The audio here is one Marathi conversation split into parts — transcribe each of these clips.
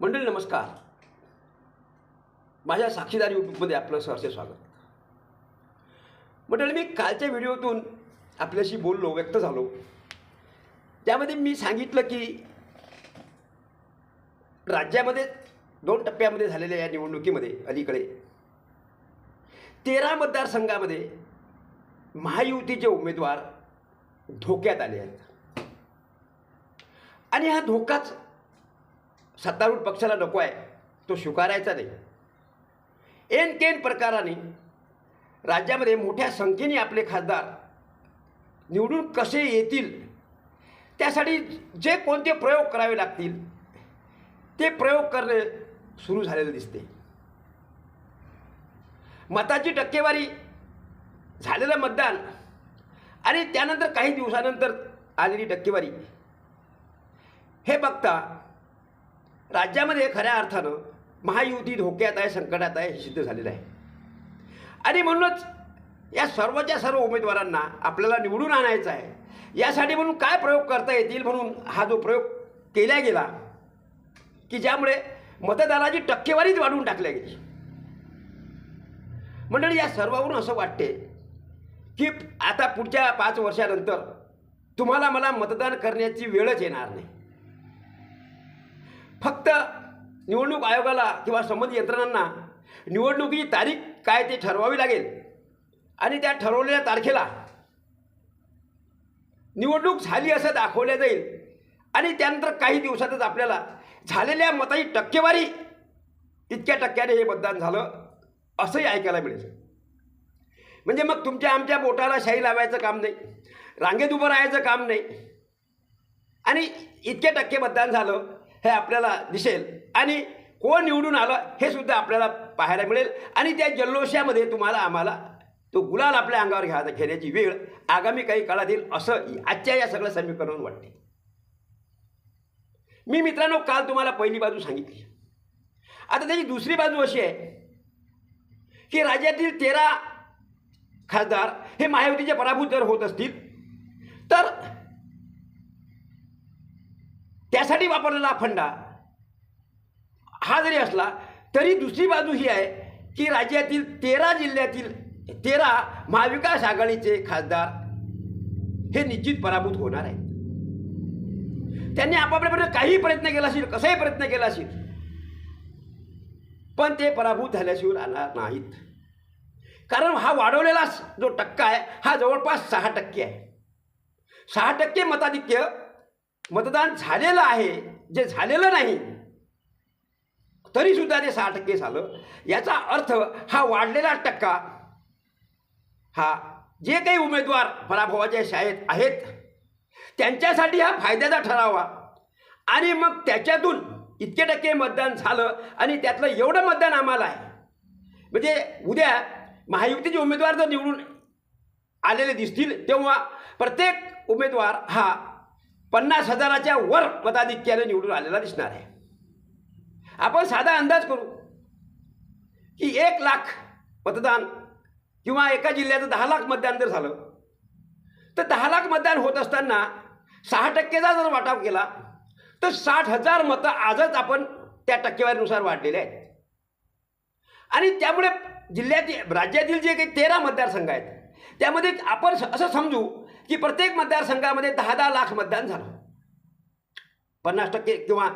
मंडळी नमस्कार. माझ्या साक्षीदार यूट्यूबमध्ये आपलं सहर्ष स्वागत. मंडळी मी कालच्या व्हिडिओतून आपल्याशी बोललो व्यक्त झालो. त्यामध्ये मी सांगितलं की राज्यामध्ये दोन टप्प्यामध्ये झालेल्या या निवडणुकीमध्ये अलीकडे तेरा मतदारसंघामध्ये महायुतीचे उमेदवार धोक्यात आले आहेत. आणि हा धोकाच सत्तारूढ पक्षाला नको आहे. तो स्वीकारायचा नाही. एन केन प्रकाराने राज्यामध्ये मोठ्या संख्येने आपले खासदार निवडून कसे येतील त्यासाठी जे कोणते प्रयोग करावे लागतील ते प्रयोग करणे सुरू झालेलं दिसते. मताची टक्केवारी झालेलं मतदान आणि त्यानंतर काही दिवसानंतर आलेली टक्केवारी. हे बघता राज्यामध्ये खऱ्या अर्थानं महायुती धोक्यात आहे संकटात आहे हे सिद्ध झालेलं आहे. आणि म्हणूनच या सर्वच्या सर्व उमेदवारांना आपल्याला निवडून आणायचं आहे. यासाठी म्हणून काय प्रयोग करता येतील म्हणून हा जो प्रयोग केला गेला की ज्यामुळे मतदानाची टक्केवारीच वाढवून टाकल्या गेली. मंडळी या सर्वावरून असं वाटते की आता पुढच्या पाच वर्षानंतर तुम्हाला मला मतदान करण्याची वेळच येणार नाही. फक्त निवडणूक आयोगाला किंवा संबंधित यंत्रणांना निवडणुकीची तारीख काय ते ठरवावी लागेल आणि त्या ठरवलेल्या तारखेला निवडणूक झाली असं दाखवल्या जाईल. आणि त्यानंतर काही दिवसातच आपल्याला झालेल्या मताची टक्केवारी इतक्या टक्क्याने हे मतदान झालं असंही ऐकायला मिळेल. म्हणजे मग तुमच्या आमच्या बोटाला शाही लावायचं काम नाही रांगेत उभं राहायचं काम नाही. आणि इतके टक्के मतदान झालं हे आपल्याला दिसेल. आणि कोण निवडून आलं हे सुद्धा आपल्याला पाहायला मिळेल. आणि त्या जल्लोषामध्ये तुम्हाला आम्हाला तो गुलाल आपल्या अंगावर घ्या घेण्याची वेळ आगामी काही काळात येईल असं आजच्या या सगळं समीकरण वाटते. मी मित्रांनो काल तुम्हाला पहिली बाजू सांगितली. आता त्याची दुसरी बाजू अशी आहे की राज्यातील तेरा खासदार हे महायुतीचे पराभूत जर होत असतील तर त्यासाठी वापरलेला फंडा. हा जरी असला तरी दुसरी बाजू ही आहे की राज्यातील तेरा जिल्ह्यातील तेरा महाविकास आघाडीचे खासदार हे निश्चित पराभूत होणार आहेत. त्यांनी आपापल्यापर्यंत काही प्रयत्न केला असेल कसाही प्रयत्न केला असेल पण ते पराभूत झाल्याशिवाय राहणार नाहीत. कारण हा वाढवलेला जो टक्का आहे हा जवळपास सहा टक्के आहे. सहा टक्के मताधिक्य मतदान झालेलं आहे जे झालेलं नाही तरीसुद्धा ते सहा टक्के झालं. याचा अर्थ हा वाढलेला टक्का हा जे काही उमेदवार पराभवाच्या शाळेत आहेत त्यांच्यासाठी हा फायद्याचा ठरावा. आणि मग त्याच्यातून इतके टक्के मतदान झालं आणि त्यातलं एवढं मतदान आम्हाला आहे. म्हणजे उद्या महायुतीचे उमेदवार जर निवडून आलेले दिसतील तेव्हा प्रत्येक उमेदवार हा पन्नास हजाराच्या वर मताधिक्याने निवडून आलेला दिसणार आहे. आपण साधा अंदाज करू की एक लाख मतदान किंवा एका जिल्ह्याचं दहा लाख मतदान जर झालं तर दहा लाख मतदान होत असताना सहा टक्केचा जर वाटाव केला तर साठ हजार मतं आजच आपण त्या टक्केवारीनुसार वाढलेले आहेत. आणि त्यामुळे जिल्ह्यातील राज्यातील जे काही तेरा मतदारसंघ आहेत त्यामध्ये आपण स- असं समजू की प्रत्येक मतदारसंघामध्ये दहा दहा लाख मतदान झालं. पन्नास टक्के किंवा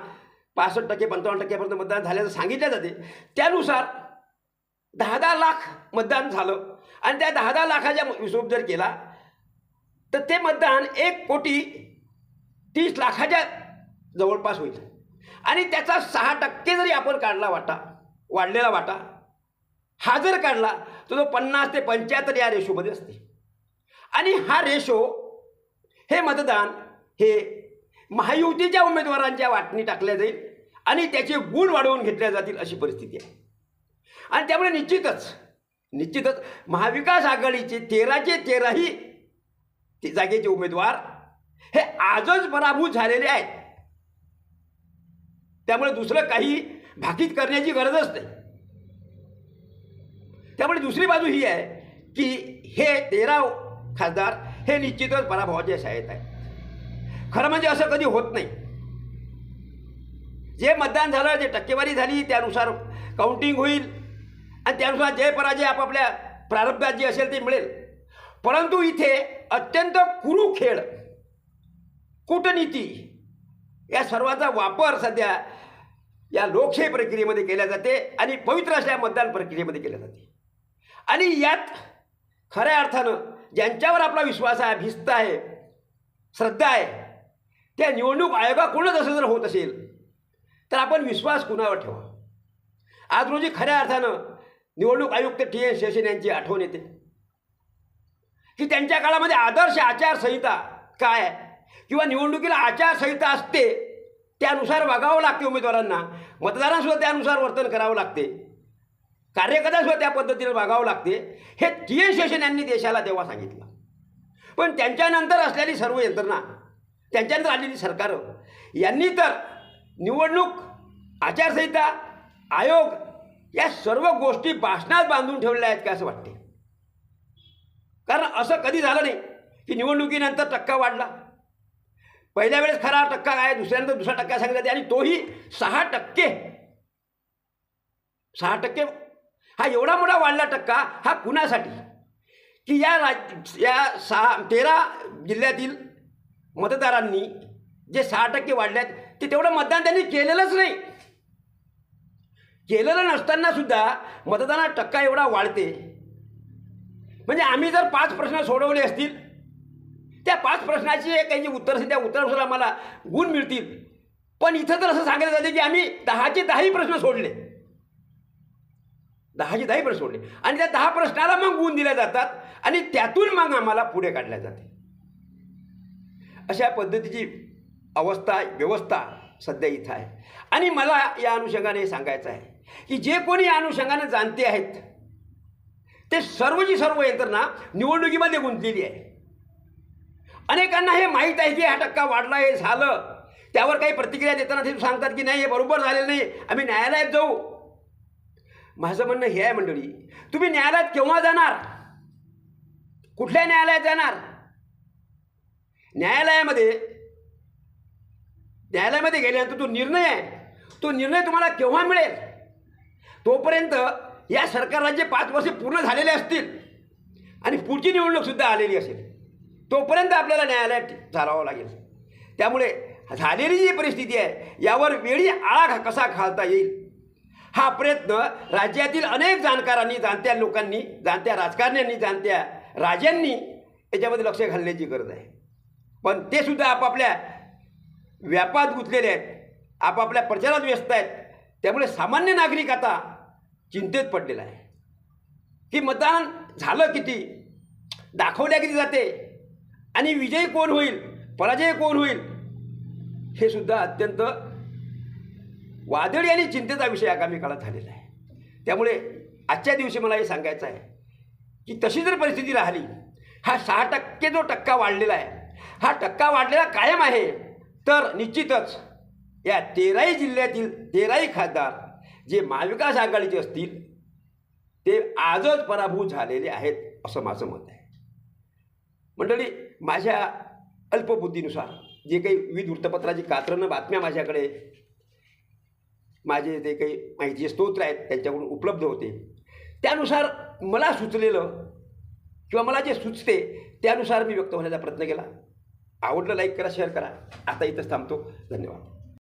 पासष्ट टक्के पंचावन्न टक्केपर्यंत मतदान झाल्याचं सांगितलं जाते. त्यानुसार दहा दहा लाख मतदान झालं. आणि त्या दहा दहा लाखाच्या हिशोब जर केला तर ते मतदान एक कोटी तीस लाखाच्या जवळपास होईल. आणि त्याचा सहा टक्के जरी आपण काढला वाटा वाढलेला वाटा हा जर काढला तर तो पन्नास ते पंच्याहत्तर या रेशोमध्ये असते. आणि हा रेशो हे मतदान हे महायुतीच्या उमेदवारांच्या वाटणी टाकल्या जाईल आणि त्याचे गुण वाढवून घेतल्या जातील अशी परिस्थिती आहे. आणि त्यामुळे निश्चितच निश्चितच महाविकास आघाडीचे तेराचे तेराही ते जागेचे उमेदवार हे आजच पराभूत झालेले आहेत. त्यामुळे दुसरं काही भाकीत करण्याची गरजच नाही. त्यामुळे दुसरी बाजू ही आहे की हे तेरा खासदार हे निश्चितच पराभवाच्या शाळेत आहे. खरं म्हणजे असं कधी होत नाही. जे मतदान झालं जे टक्केवारी झाली त्यानुसार काउंटिंग होईल. आणि त्यानुसार जय पराजय आपापल्या प्रारब्धात जे असेल ते मिळेल. परंतु इथे अत्यंत कुरू खेळ कूटनीती या सर्वाचा वापर सध्या या लोकशाही प्रक्रियेमध्ये केल्या जाते आणि पवित्र असल्या मतदान प्रक्रियेमध्ये केल्या जाते. आणि यात खऱ्या अर्थानं ज्यांच्यावर आपला विश्वास आहे भिस्त आहे श्रद्धा आहे त्या निवडणूक आयोगाकडूनच असं जर होत असेल तर आपण विश्वास कुणावर ठेवा? आज रोजी खऱ्या अर्थानं निवडणूक आयुक्त टी एन शेषन यांची आठवण येते की त्यांच्या काळामध्ये आदर्श आचारसंहिता काय आहे? किंवा निवडणुकीला आचारसंहिता असते त्यानुसार वागावं लागते उमेदवारांना मतदारांसुद्धा त्यानुसार वर्तन करावं लागते. कार्यकर्त्यांसुद्धा त्या पद्धतीने वागावं लागते. हे टी एस शेषन यांनी देशाला तेव्हा सांगितलं. पण त्यांच्यानंतर असलेली सर्व यंत्रणा त्यांच्यानंतर आलेली सरकारं यांनी तर निवडणूक आचारसंहिता आयोग या सर्व गोष्टी भाषणात बांधून ठेवलेल्या आहेत का असं वाटते? कारण असं कधी झालं नाही की निवडणुकीनंतर टक्का वाढला. पहिल्या वेळेस खरा टक्का काय दुसऱ्यानंतर दुसरा टक्का सांगितला आणि तोही सहा टक्के सहा टक्के हा एवढा मोठा वाढला टक्का हा कुणासाठी? की या राज या सहा तेरा जिल्ह्यातील मतदारांनी जे सहा टक्के वाढल्यात ते तेवढं मतदान त्यांनी केलेलंच नाही. केलेलं नसताना सुद्धा मतदानात टक्का एवढा वाढते. म्हणजे आम्ही जर पाच प्रश्न सोडवले असतील त्या पाच प्रश्नाची काही जी उत्तर असेल त्या उत्तरानुसार आम्हाला गुण मिळतील. पण इथं तर असं सांगितलं जाते की आम्ही दहाचे दहाही प्रश्न सोडले. दहाचे दहाही प्रश्न सोडले. आणि त्या दहा प्रश्नाला मग गुण दिल्या जातात आणि त्यातून मग आम्हाला पुढे काढल्या जाते. अशा पद्धतीची अवस्था व्यवस्था सध्या इथं आहे. आणि मला या अनुषंगाने हे सांगायचं आहे की जे कोणी या अनुषंगाने जाणते आहेत ते सर्वची सर्व यंत्रणा निवडणुकीमध्ये गुंतलेली आहे. अनेकांना हे माहीत आहे की हा टक्का वाढला हे झालं. त्यावर काही प्रतिक्रिया देताना ते सांगतात की नाही हे बरोबर झालेलं नाही. आम्ही न्यायालयात जाऊ. माझं म्हणणं हे आहे मंडळी तुम्ही न्यायालयात केव्हा जाणार? कुठल्या न्यायालयात जाणार? न्यायालयामध्ये न्यायालयामध्ये गेल्यानंतर तो निर्णय आहे तो निर्णय तुम्हाला केव्हा मिळेल? तोपर्यंत या सरकारला जे पाच वर्षे पूर्ण झालेले असतील आणि पुढची निवडणूकसुद्धा आलेली असेल तोपर्यंत आपल्याला न्यायालयात चालावं लागेल. त्यामुळे झालेली जी परिस्थिती आहे यावर वेळी आळा घा- कसा घालता येईल? हा प्रयत्न राज्यातील अनेक जाणकारांनी जाणत्या लोकांनी जाणत्या राजकारण्यांनी जाणत्या राजांनी याच्यामध्ये लक्ष घालण्याची गरज आहे. पण ते सुद्धा आपापल्या व्यापात गुंतलेले आहेत आपापल्या प्रचारात व्यस्त आहेत. त्यामुळे सामान्य नागरिक आता चिंतेत पडलेला आहे. की मतदान झालं किती? दाखवल्या किती जाते? आणि विजय कोण होईल? पराजय कोण होईल? हे सुद्धा अत्यंत वादळी आणि चिंतेचा विषय आगामी काळात झालेला आहे. त्यामुळे आजच्या दिवशी मला हे सांगायचं आहे की तशी जर परिस्थिती राहिली हा सहा टक्के जो टक्का वाढलेला आहे हा टक्का वाढलेला कायम आहे तर निश्चितच या तेराही जिल्ह्यातील तेराही खासदार जे महाविकास आघाडीचे असतील ते आजच पराभूत झालेले आहेत असं माझं मत आहे. मंडळी माझ्या अल्पबुद्धीनुसार जे काही विविध वृत्तपत्राची कात्रणं बातम्या माझ्याकडे माझे जे काही माहिती स्तोत्र आहेत त्यांच्याकडून उपलब्ध होते. त्यानुसार मला सुचलेलं किंवा मला जे सुचते त्यानुसार मी व्यक्त होण्याचा प्रयत्न केला. आवडलं लाईक करा शेअर करा. आता इथंच थांबतो. धन्यवाद.